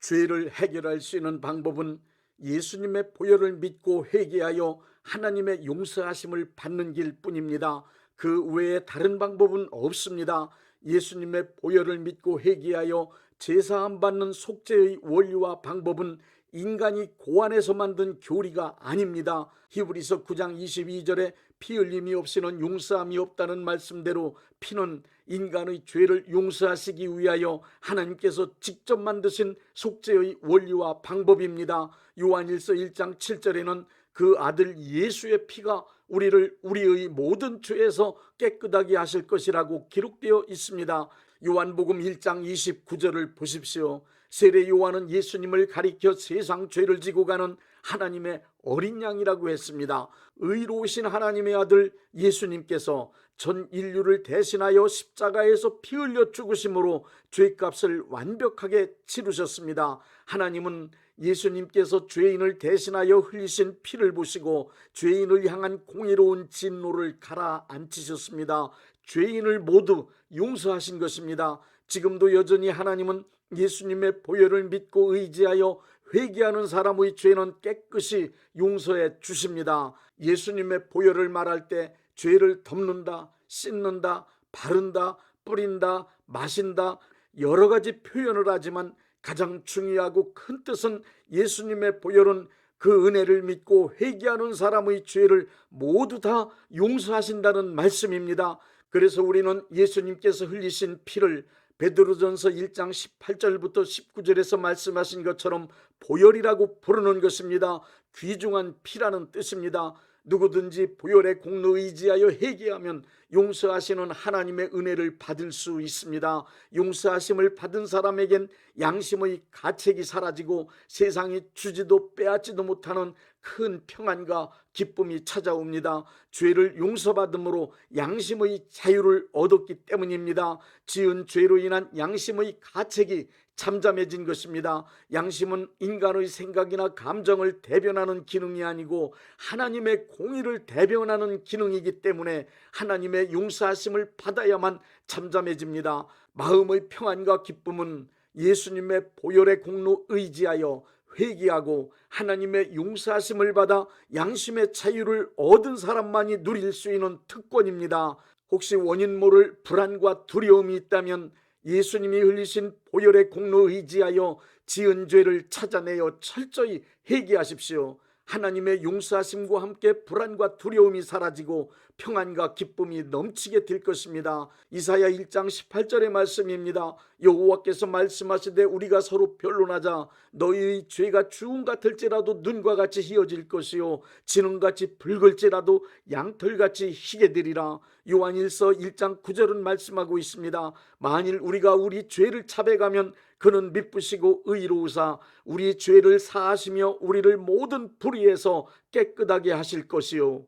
죄를 해결할 수 있는 방법은 예수님의 보혈을 믿고 회개하여 하나님의 용서하심을 받는 길 뿐입니다. 그 외에 다른 방법은 없습니다. 예수님의 보혈을 믿고 회개하여 제사함 받는 속죄의 원리와 방법은 인간이 고안해서 만든 교리가 아닙니다. 히브리서 9장 22절에 피 흘림이 없이는 용서함이 없다는 말씀대로 피는 인간의 죄를 용서하시기 위하여 하나님께서 직접 만드신 속죄의 원리와 방법입니다. 요한일서 1장 7절에는 그 아들 예수의 피가 우리를 우리의 모든 죄에서 깨끗하게 하실 것이라고 기록되어 있습니다. 요한복음 1장 29절을 보십시오. 세례 요한은 예수님을 가리켜 세상 죄를 지고 가는 하나님의 어린 양이라고 했습니다. 의로우신 하나님의 아들 예수님께서 전 인류를 대신하여 십자가에서 피 흘려 죽으심으로 죄값을 완벽하게 치르셨습니다. 하나님은 예수님께서 죄인을 대신하여 흘리신 피를 보시고 죄인을 향한 공의로운 진노를 가라앉히셨습니다. 죄인을 모두 용서하신 것입니다. 지금도 여전히 하나님은 예수님의 보혈을 믿고 의지하여 회개하는 사람의 죄는 깨끗이 용서해 주십니다. 예수님의 보혈을 말할 때 죄를 덮는다, 씻는다, 바른다, 뿌린다, 마신다 여러 가지 표현을 하지만 가장 중요하고 큰 뜻은 예수님의 보혈은 그 은혜를 믿고 회개하는 사람의 죄를 모두 다 용서하신다는 말씀입니다. 그래서 우리는 예수님께서 흘리신 피를 베드로전서 1장 18절부터 19절에서 말씀하신 것처럼 보혈이라고 부르는 것입니다. 귀중한 피라는 뜻입니다. 누구든지 보혈의 공로 의지하여 회개하면 용서하시는 하나님의 은혜를 받을 수 있습니다. 용서하심을 받은 사람에겐 양심의 가책이 사라지고 세상이 주지도 빼앗지도 못하는 큰 평안과 기쁨이 찾아옵니다. 죄를 용서받음으로 양심의 자유를 얻었기 때문입니다. 지은 죄로 인한 양심의 가책이 잠잠해진 것입니다. 양심은 인간의 생각이나 감정을 대변하는 기능이 아니고 하나님의 공의를 대변하는 기능이기 때문에 하나님의 용서하심을 받아야만 잠잠해집니다. 마음의 평안과 기쁨은 예수님의 보혈의 공로 의지하여 회개하고 하나님의 용서하심을 받아 양심의 자유를 얻은 사람만이 누릴 수 있는 특권입니다. 혹시 원인 모를 불안과 두려움이 있다면 예수님이 흘리신 보혈의 공로 의지하여 지은 죄를 찾아내어 철저히 회개하십시오. 하나님의 용서하심과 함께 불안과 두려움이 사라지고 평안과 기쁨이 넘치게 될 것입니다. 이사야 1장 18절의 말씀입니다. 여호와께서 말씀하시되 우리가 서로 변론하자 너희의 죄가 주홍 같을지라도 눈과 같이 희어질 것이요 진홍같이 붉을지라도 양털같이 희게 되리라. 요한일서 1장 9절은 말씀하고 있습니다. 만일 우리가 우리 죄를 차백하면 그는 미쁘시고 의로우사 우리 죄를 사하시며 우리를 모든 불의에서 깨끗하게 하실 것이요